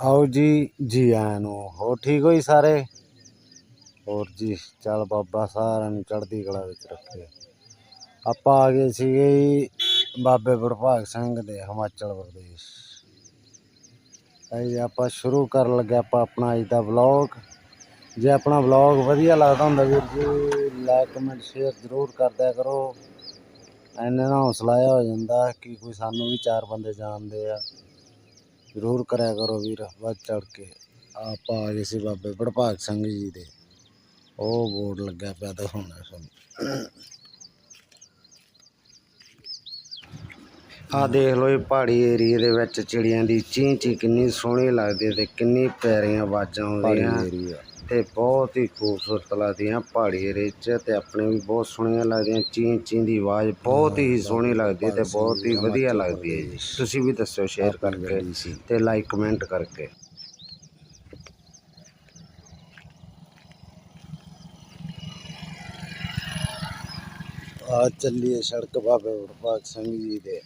ਆਓ ਜੀ ਜੀ ਆਇਆਂ ਨੂੰ। ਹੋਰ ਠੀਕ ਹੋਈ ਸਾਰੇ? ਹੋਰ ਜੀ, ਚੱਲ ਬਾਬਾ ਸਾਰਿਆਂ ਨੂੰ ਚੜ੍ਹਦੀ ਕਲਾ ਵਿੱਚ ਰੱਖੇ। ਆਪਾਂ ਆ ਗਏ ਸੀਗੇ ਜੀ ਬਾਬੇ ਵਡਭਾਗ ਸਿੰਘ ਦੇ, ਹਿਮਾਚਲ ਪ੍ਰਦੇਸ਼। ਇਹ ਆਪਾਂ ਸ਼ੁਰੂ ਕਰਨ ਲੱਗੇ ਆਪਾਂ ਆਪਣਾ ਅੱਜ ਦਾ ਵਲੌਗ ਜੇ ਆਪਣਾ ਵਲੌਗ ਵਧੀਆ ਲੱਗਦਾ ਹੁੰਦਾ ਵੀਰ ਜੀ ਲਾਈਕ ਕਮੈਂਟ ਸ਼ੇਅਰ ਜ਼ਰੂਰ ਕਰਦਿਆ ਕਰੋ। ਐਨੇ ਨਾਲ ਹੌਸਲਾ ਜਿਹਾ ਹੋ ਜਾਂਦਾ ਕਿ ਕੋਈ ਸਾਨੂੰ ਵੀ ਚਾਰ ਬੰਦੇ ਜਾਣਦੇ ਆ। ਜ਼ਰੂਰ ਕਰਿਆ ਕਰੋ ਵੀਰ, ਵੱਧ ਚੜ ਕੇ। ਆਪਾਂ ਆ ਗਏ ਸੀ ਬਾਬੇ ਵਡਭਾਗ ਸਿੰਘ ਜੀ ਦੇ। ਉਹ ਬੋਰਡ ਲੱਗਿਆ ਪਿਆ ਦਿਖਾਉਣਾ ਤੁਹਾਨੂੰ ਆ ਦੇਖ ਲਓ ਇਹ ਪਹਾੜੀ ਏਰੀਏ ਦੇ ਵਿੱਚ ਚਿੜੀਆਂ ਦੀ ਚੀਂ ਚੀਂ ਕਿੰਨੀ ਸੋਹਣੀ ਲੱਗਦੀ ਹੈ ਤੇ ਕਿੰਨੀ ਪਿਆਰੀਆਂ ਆਵਾਜ਼ਾਂ ਆਉਂਦੀਆਂ। ਤੇ ਬਹੁਤ ਹੀ ਖੂਬਸੂਰਤ ਲੱਗਦੀਆਂ ਪਹਾੜੀ ਏਰੀਏ 'ਚ ਤੇ ਆਪਣੇ ਵੀ ਬਹੁਤ ਸੋਹਣੀਆਂ ਲੱਗਦੀਆਂ ਚੀਂ ਚੀਂ ਦੀ ਆਵਾਜ਼ ਬਹੁਤ ਹੀ ਸੋਹਣੀ ਲੱਗਦੀ ਹੈ ਤੇ ਬਹੁਤ ਹੀ ਵਧੀਆ ਲੱਗਦੀ ਹੈ ਜੀ। ਤੁਸੀਂ ਵੀ ਦੱਸਿਓ ਸ਼ੇਅਰ ਕਰਕੇ ਤੇ ਲਾਈਕ ਕਮੈਂਟ ਕਰਕੇ। ਆ ਚੱਲੀਏ ਸੜਕ ਬਾਬੇ ਵਡਭਾਗ ਸਿੰਘ ਜੀ ਦੇ।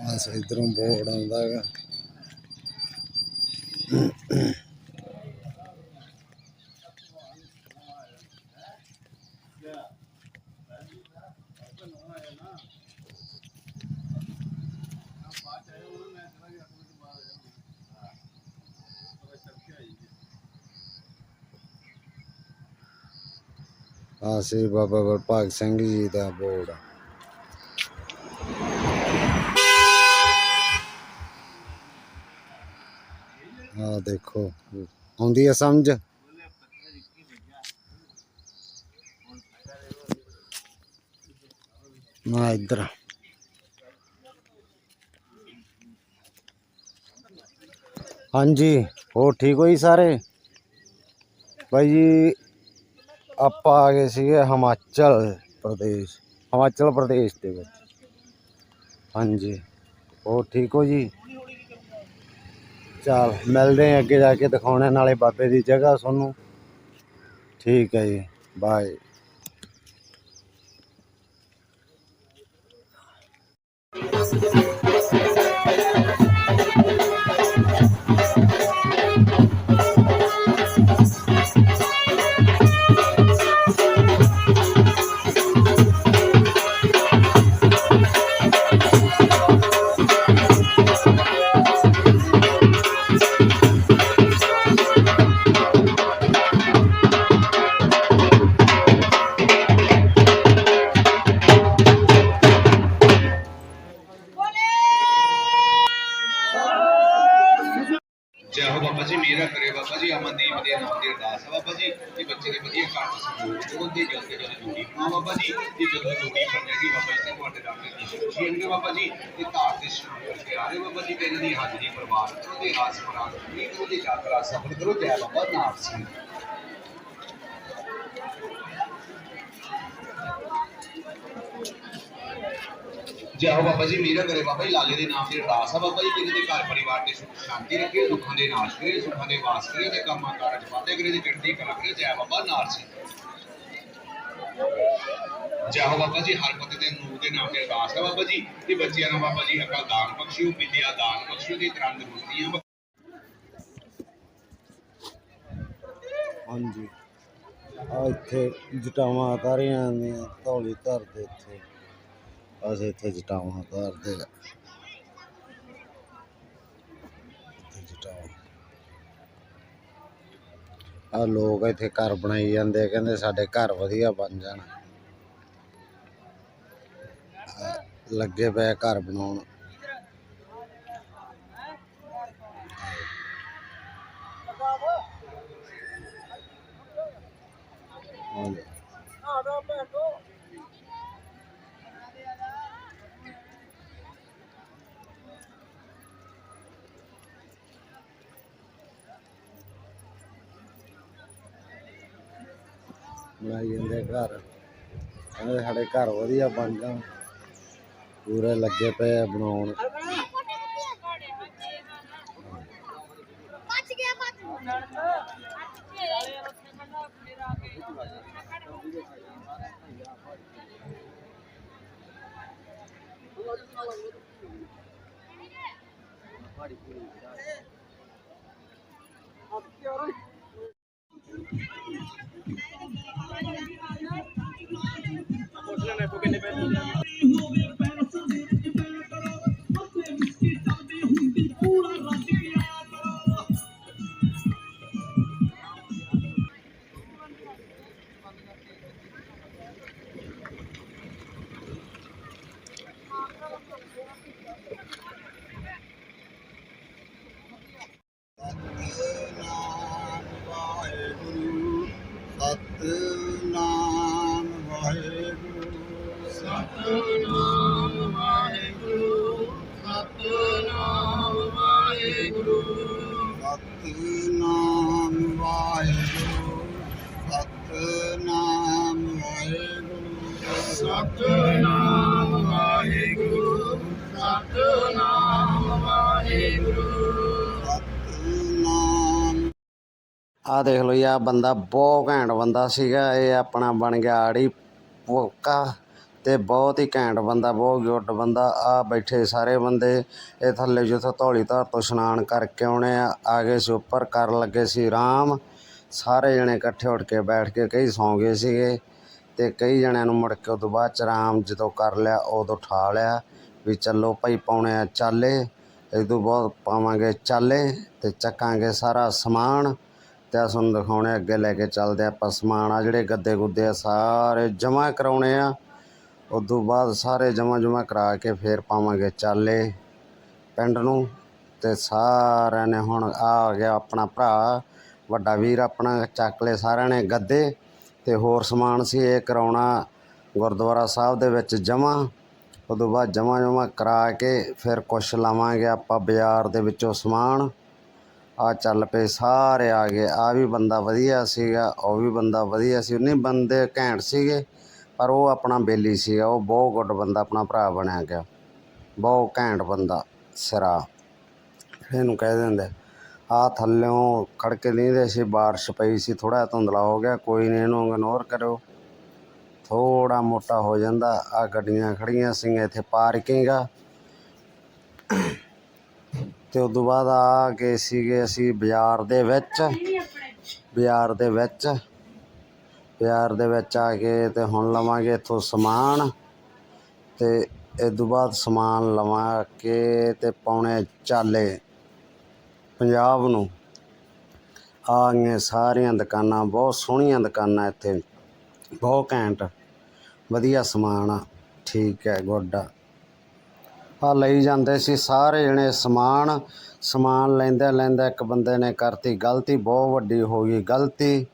ਆ ਇਧਰੋਂ ਬੋਰਡ ਆਉਂਦਾ ਹੈਗਾ। ਆ ਸੀ ਬਾਬਾ ਵਡਭਾਗ ਸਿੰਘ ਜੀ ਦਾ ਬੋਰਡ ਆ ਦੇਖੋ ਆਉਂਦੀ ਹੈ ਸਮਝ ਨਾ ਇੱਧਰ ਹਾਂਜੀ ਹੋਰ ਠੀਕ ਹੋ ਜੀ ਸਾਰੇ ਭਾਈ ਜੀ ਆਪਾਂ ਆ ਗਏ ਸੀਗੇ ਹਿਮਾਚਲ ਪ੍ਰਦੇਸ਼ ਹਿਮਾਚਲ ਪ੍ਰਦੇਸ਼ ਦੇ ਵਿੱਚ ਹਾਂਜੀ ਹੋਰ ਠੀਕ ਹੋ ਜੀ ਚਲ, ਮਿਲਦੇ ਹਾਂ ਅੱਗੇ ਜਾ ਕੇ ਦਿਖਾਉਣੇ ਨਾਲੇ ਬਾਬੇ ਦੀ ਜਗ੍ਹਾ ਤੁਹਾਨੂੰ ਠੀਕ ਹੈ ਜੀ ਬਾਏ ਜੈ ਬਾਬਾ ਜੀ, ਮੇਰਾ ਕਰੇ ਬਾਬਾ ਜੀ, ਅਮਨਦੀਪ ਦੇ ਨਾਮ ਦੀ ਅਰਦਾਸ ਹੈ ਬਾਬਾ ਜੀ ਕਿ ਬੱਚੇ ਦੇ ਵਧੀਆ ਘਰ ਸੰਯੋਗ ਹੋਣ ਤੇ ਜਲਦੀ ਜਲਦੀ ਜੋੜੀ ਬਣਾ ਬਾਬਾ ਜੀ ਕਿ ਜਦੋਂ ਜੋੜੀ ਬਣੇਗੀ ਬਾਬਾ ਜੀ ਤੁਹਾਡੇ ਡਾਕਟਰ ਦੀ ਖੁਸ਼ੀ ਹੋਣਗੇ ਬਾਬਾ ਜੀ, ਤੇ ਧਾਰ ਤੇ ਸ਼ੁਰੂ ਕਰਕੇ ਆ ਰਹੇ ਬਾਬਾ ਜੀ ਤੇ ਇਹਨਾਂ ਦੀ ਹਾਜ਼ਰੀ ਪਰਿਵਾਰ ਕਰੋ, ਤੇ ਆਸ ਮਰਾਦ ਕਰੋ, ਤੇ ਯਾਤਰਾ ਸਫਲ ਕਰੋ। ਜੈ ਬਾਬਾ ਨਾਮ ਸਿੰਘ ਜੈ ਹੋ ਬਾਬਾ ਜੀ ਮੇਰਾ ਕਰੇ ਬਾਬਾ ਜੀ ਲਾਲੇ ਦੇ ਨਾਮ ਦੀ ਅਰਦਾਸ ਹੈ ਬਾਬਾ ਜੀ ਕਿ ਇਹਦੇ ਘਰ ਪਰਿਵਾਰ ਦੇ ਸੁਖ ਸ਼ਾਂਤੀ ਰੱਖੇ, ਦੁੱਖਾਂ ਦੇ ਨਾਸ਼ ਕਰੇ, ਸੁੱਖਾਂ ਦੇ ਵਾਸ ਕਰੇ ਤੇ ਕੰਮਾਂ ਕਾਰਾਂ ਚ ਵਾਧੇ ਕਰੇ ਤੇ ਚੜ੍ਹਦੀ ਕਲਾ ਕਰੇ, ਜੈ ਬਾਬਾ ਨਾਰ ਸਿੰਘ। ਜੈ ਬਾਬਾ ਜੀ, ਹਰ ਪਤੇ ਦੇ ਨੂਰ ਦੇ ਨਾਮ ਦੀ ਅਰਦਾਸ ਹੈ ਬਾਬਾ ਜੀ ਕਿ ਬੱਚਿਆਂ ਨੂੰ ਬਾਬਾ ਜੀ ਅਕਲ ਦਾਨ ਬਖਸ਼ਿਓ ਵਿਦਿਆ ਦਾਨ ਬਖਸ਼ਿਓ ਤੇ ਤੰਦਰੁਸਤੀਆਂ ਹਾਂਜੀ। ਆ ਇੱਥੇ ਜਟਾਵਾਂ ਉਤਾਰੀਆਂ ਨੇ ਧੌਲੀ ਧਰਦੇ ਇੱਥੇ। ਅਸੀਂ ਇੱਥੇ ਜਟਾਵਾਂ ਉਤਾਰਦੇ ਆ। ਇੱਥੇ ਜਟਾਵਾਂ ਆ ਲੋਕ ਇੱਥੇ ਘਰ ਬਣਾਈ ਜਾਂਦੇ ਕਹਿੰਦੇ ਸਾਡੇ ਘਰ ਵਧੀਆ ਬਣ ਜਾਣ। ਲੱਗੇ ਪਏ ਆ ਘਰ ਬਣਾਉਣ। ਹਾਂਜੀ। ਬਣਾਈ ਜਾਂਦੇ ਘਰ। ਕਹਿੰਦੇ ਸਾਡੇ ਘਰ ਵਧੀਆ ਬਣ ਜਾਣ। ਪੂਰੇ ਲੱਗੇ ਪਏ ਆ ਬਣਾਉਣ। ਬਚ ਗਿਆ ਬਚ ਸਤਨਾਮ ਵਾਹਿਗੁਰੂ ਸਤਨਾਮ ਵਾਹਿਗੁਰੂ ਸਤਨਾਮ ਵਾਹਿਗੁਰੂ ਸਤਨਾਮ ਵਾਹਿਗੁਰੂ ਸਤਨਾਮ ਵਾਹਿਗੁਰੂ ਸਤਨਾਮ ਵਾਹਿਗੁਰੂ ਸਤਨਾਮ ਵਾਹਿਗੁਰੂ ਆ ਦੇਖ ਲਓ ਜੀ, ਆ ਬੰਦਾ ਬਹੁਤ ਘੈਂਟ ਬੰਦਾ ਸੀਗਾ, ਇਹ ਆਪਣਾ ਬਣ ਗਿਆ ਆੜੀ ਪੋਕਾ ਤੇ ਬਹੁਤ ਹੀ ਘੈਂਟ ਬੰਦਾ, ਬਹੁਤ ਗੁੱਡ ਬੰਦਾ। ਆ ਬੈਠੇ ਸਾਰੇ ਬੰਦੇ, ਇਹ ਥੱਲੇ ਜਿੱਥੋਂ ਧੌਲੀ ਧਾਰ ਤੋਂ ਇਸ਼ਨਾਨ ਕਰਕੇ ਆਉਣੇ ਆ ਆ ਗਏ ਸੀ ਉੱਪਰ ਕਰਨ ਲੱਗੇ ਸੀ ਆਰਾਮ। ਸਾਰੇ ਜਣੇ ਇਕੱਠੇ ਉੱਠ ਕੇ ਬੈਠ ਕੇ ਕਈ ਸੌਂ ਗਏ ਸੀਗੇ ਅਤੇ ਕਈ ਜਣਿਆਂ ਨੂੰ ਮੁੜ ਕੇ ਉਦੋਂ ਬਾਅਦ ਚ ਆਰਾਮ ਜਦੋਂ ਕਰ ਲਿਆ, ਉਦੋਂ ਉਠਾ ਲਿਆ ਵੀ ਚੱਲੋ ਭਾਈ ਪਾਉਣੇ ਆ ਚਾਲੇ। ਇਹ ਤੋਂ ਬਹੁਤ ਪਾਵਾਂਗੇ ਚਾਲੇ ਅਤੇ ਚੱਕਾਂਗੇ ਸਾਰਾ ਸਮਾਨ। ਤੇ ਆ ਤੁਹਾਨੂੰ ਦਿਖਾਉਣੇ ਅੱਗੇ ਲੈ ਕੇ ਚੱਲਦੇ ਆਪਾਂ ਸਮਾਨ। ਆ ਜਿਹੜੇ ਗੱਦੇ ਗੁੱਦੇ ਆ, ਸਾਰੇ ਜਮ੍ਹਾਂ ਕਰਾਉਣੇ ਆ। ਉਦੋਂ ਬਾਅਦ ਸਾਰੇ ਜਮ੍ਹਾਂ ਜਮ੍ਹਾਂ ਕਰਾ ਕੇ ਫੇਰ ਪਾਵਾਂਗੇ ਚਾਲੇ ਪਿੰਡ ਨੂੰ। ਤੇ ਸਾਰਿਆਂ ਨੇ ਹੁਣ ਆ ਗਿਆ ਆਪਣਾ ਭਰਾ, ਵੱਡਾ ਵੀਰ ਆਪਣਾ, ਚੱਕ ਲਏ ਸਾਰਿਆਂ ਨੇ ਗੱਦੇ। ਤੇ ਹੋਰ ਸਮਾਨ ਸੀ, ਇਹ ਕਰਾਉਣਾ ਗੁਰਦੁਆਰਾ ਸਾਹਿਬ ਦੇ ਵਿੱਚ ਜਮ੍ਹਾਂ। ਉਦੋਂ ਬਾਅਦ ਜਮ੍ਹਾਂ ਜਮ੍ਹਾਂ ਕਰਾ ਕੇ ਫਿਰ ਕੁਛ ਲਾਵਾਂਗੇ ਆਪਾਂ ਬਾਜ਼ਾਰ ਦੇ ਵਿੱਚੋਂ ਸਮਾਨ। ਆ ਚੱਲ ਪਏ, ਸਾਰੇ ਆ ਗਏ। ਆ ਵੀ ਬੰਦਾ ਵਧੀਆ ਸੀਗਾ, ਉਹ ਵੀ ਬੰਦਾ ਵਧੀਆ ਸੀ। ਨਹੀਂ ਬੰਦੇ ਘੈਂਟ ਸੀਗੇ, ਪਰ ਉਹ ਆਪਣਾ ਬੇਲੀ ਸੀਗਾ। ਉਹ ਬਹੁਤ ਗੁੱਡ ਬੰਦਾ, ਆਪਣਾ ਭਰਾ ਬਣਿਆ ਗਿਆ। ਬਹੁਤ ਘੈਂਟ ਬੰਦਾ, ਸਿਰਾ। ਇਹਨੂੰ ਕਹਿ ਦਿੰਦੇ ਆ ਥੱਲਿਓਂ ਖੜਕੇ ਨਹੀਂ ਸੀ ਬਾਰਿਸ਼ ਪਈ ਸੀ ਥੋੜਾ ਧੁੰਦਲਾ ਹੋ ਗਿਆ, ਕੋਈ ਨਹੀਂ ਇਹਨੂੰ ਇਗਨੋਰ ਕਰੋ ਥੋੜਾ ਮੋਟਾ ਹੋ ਜਾਂਦਾ ਆ ਗੱਡੀਆਂ ਖੜੀਆਂ ਸੀਗੀਆਂ ਇੱਥੇ ਪਾਰਕਿੰਗ ਆ। ਤੇ ਉਦੋਂ ਬਾਅਦ ਆ ਗਏ ਸੀਗੇ ਅਸੀਂ ਬਾਜ਼ਾਰ ਦੇ ਵਿੱਚ। ਬਾਜ਼ਾਰ ਦੇ ਵਿੱਚ। ਬਾਜ਼ਾਰ ਦੇ ਵਿੱਚ ਆ ਕੇ ਤੇ ਹੁਣ ਲਵਾਂਗੇ ਇੱਥੋਂ ਸਮਾਨ। ਤੇ ਇਸ ਤੋਂ ਬਾਅਦ ਸਮਾਨ ਲਵਾ ਕੇ ਤੇ ਪਾਉਣੇ ਚਾਲੇ। ਪੰਜਾਬ ਨੂੰ। ਆ ਗਈਆਂ ਸਾਰੀਆਂ ਦੁਕਾਨਾਂ, ਬਹੁਤ ਸੋਹਣੀਆਂ ਦੁਕਾਨਾਂ ਇੱਥੇ। ਬਹੁਤ ਘੈਂਟ। ਵਧੀਆ ਸਮਾਨ ਆ। ਠੀਕ ਹੈ, ਗੁੱਡ ਆ। ਆ ਲਈ ਜਾਂਦੇ ਸੀ। ਸਾਰੇ ਜਣੇ ਸਮਾਨ ਸਮਾਨ ਲੈਂਦੇ ਲੈਂਦੇ ਇੱਕ ਬੰਦੇ ਨੇ ਕਰਤੀ ਗਲਤੀ, ਬਹੁਤ ਵੱਡੀ ਹੋ ਗਈ ਗਲਤੀ।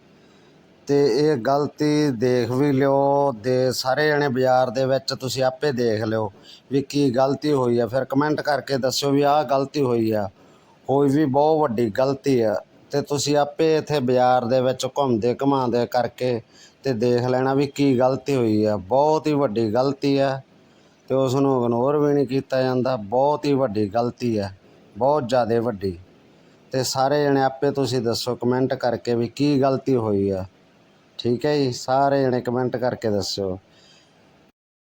ਤੇ ਇਹ ਗਲਤੀ ਦੇਖ ਵੀ ਲਿਓ ਦੇ ਸਾਰੇ ਜਣੇ ਬਾਜ਼ਾਰ ਦੇ ਵਿੱਚ ਤੁਸੀਂ ਆਪੇ ਦੇਖ ਲਿਓ ਵੀ ਕੀ ਗਲਤੀ ਹੋਈ ਆ। ਫਿਰ ਕਮੈਂਟ ਕਰਕੇ ਦੱਸਿਓ ਵੀ ਆਹ ਗਲਤੀ ਹੋਈ ਆ। ਹੋਈ ਵੀ ਬਹੁਤ ਵੱਡੀ ਗਲਤੀ ਆ ਤੇ ਤੁਸੀਂ ਆਪੇ ਇੱਥੇ ਬਾਜ਼ਾਰ ਦੇ ਵਿੱਚ ਘੁੰਮਦੇ ਘਮਾਉਂਦੇ ਕਰਕੇ ਤੇ ਦੇਖ ਲੈਣਾ ਵੀ ਕੀ ਗਲਤੀ ਹੋਈ ਆ। ਬਹੁਤ ਹੀ ਵੱਡੀ ਗਲਤੀ ਆ। ਤੇ ਉਸ ਨੂੰ ਇਗਨੋਰ ਵੀ ਨਹੀਂ ਕੀਤਾ ਜਾਂਦਾ। ਬਹੁਤ ਹੀ ਵੱਡੀ ਗਲਤੀ ਹੈ। ਬਹੁਤ ਜ਼ਿਆਦਾ ਵੱਡੀ। ਤੇ ਸਾਰੇ ਜਣੇ ਆਪੇ ਤੁਸੀਂ ਦੱਸੋ ਕਮੈਂਟ ਕਰਕੇ ਵੀ ਕੀ ਗਲਤੀ ਹੋਈ ਆ। ਠੀਕ ਹੈ ਜੀ? ਸਾਰੇ ਜਣੇ ਕਮੈਂਟ ਕਰਕੇ ਦੱਸਿਓ।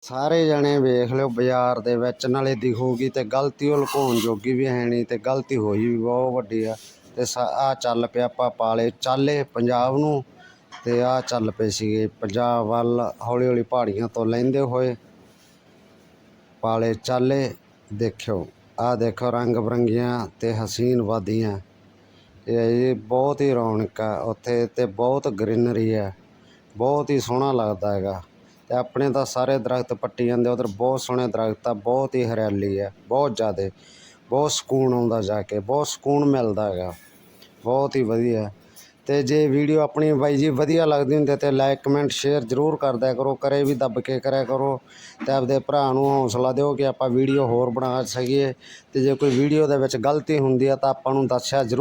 ਸਾਰੇ ਜਣੇ ਵੇਖ ਲਿਓ ਬਾਜ਼ਾਰ ਦੇ ਵਿੱਚ, ਨਾਲੇ ਦਿਖੂਗੀ ਤੇ ਗਲਤੀ ਉਹ ਲੁਕਾਉਣ ਜੋਗੀ ਵੀ ਹੈ ਨਹੀਂ ਤੇ ਗਲਤੀ ਹੋਈ ਵੀ ਬਹੁਤ ਵੱਡੀ ਆ। ਤੇ ਆ ਚੱਲ ਪਿਆ ਆਪਾਂ ਪਾਲੇ ਚਾਲੇ ਪੰਜਾਬ ਨੂੰ। ਤੇ ਆ ਚੱਲ ਪਏ ਸੀਗੇ ਪੰਜਾਬ ਵੱਲ ਹੌਲੀ ਹੌਲੀ ਪਹਾੜੀਆਂ ਤੋਂ ਲੈਂਦੇ ਹੋਏ। ਪਾਲੇ ਚਾਲੇ ਦੇਖਿਓ। ਆਹ ਦੇਖੋ ਰੰਗ ਬਰੰਗੀਆਂ ਅਤੇ ਹਸੀਨ ਵਾਦੀਆਂ। ਇਹ ਹੈ ਜੀ ਬਹੁਤ ਹੀ ਰੌਣਕ ਆ। ਉੱਥੇ ਅਤੇ ਬਹੁਤ ਗ੍ਰੀਨਰੀ ਹੈ ਬਹੁਤ ਹੀ ਸੋਹਣਾ ਲੱਗਦਾ ਹੈਗਾ। ਅਤੇ ਆਪਣੇ ਤਾਂ ਸਾਰੇ ਦਰਖਤ ਪੱਟੀ ਜਾਂਦੇ, ਉੱਧਰ ਬਹੁਤ ਸੋਹਣੇ ਦਰਖਤ ਆ, ਬਹੁਤ ਹੀ ਹਰਿਆਲੀ ਹੈ ਬਹੁਤ ਜ਼ਿਆਦਾ। ਬਹੁਤ ਸਕੂਨ ਆਉਂਦਾ ਜਾ ਕੇ, ਬਹੁਤ ਸਕੂਨ ਮਿਲਦਾ ਹੈਗਾ। ਬਹੁਤ ਹੀ ਵਧੀਆ। ਅਤੇ ਜੇ ਵੀਡੀਓ ਆਪਣੀ ਬਾਈ ਜੀ ਵਧੀਆ ਲੱਗਦੀ ਹੁੰਦੀ ਤਾਂ ਲਾਈਕ ਕਮੈਂਟ ਸ਼ੇਅਰ ਜ਼ਰੂਰ ਕਰ ਦਿਆ ਕਰੋ ਕਰੇ ਵੀ ਦੱਬ ਕੇ ਕਰਿਆ ਕਰੋ ਅਤੇ ਆਪਦੇ ਭਰਾ ਨੂੰ ਹੌਸਲਾ ਦਿਓ ਕਿ ਆਪਾਂ ਵੀਡੀਓ ਹੋਰ ਬਣਾ ਸਕੀਏ ਅਤੇ ਜੇ ਕੋਈ ਵੀਡੀਓ ਦੇ ਵਿੱਚ ਗਲਤੀ ਹੁੰਦੀ ਆ ਤਾਂ ਆਪਾਂ ਨੂੰ ਦੱਸਿਆ ਜ਼ਰੂਰ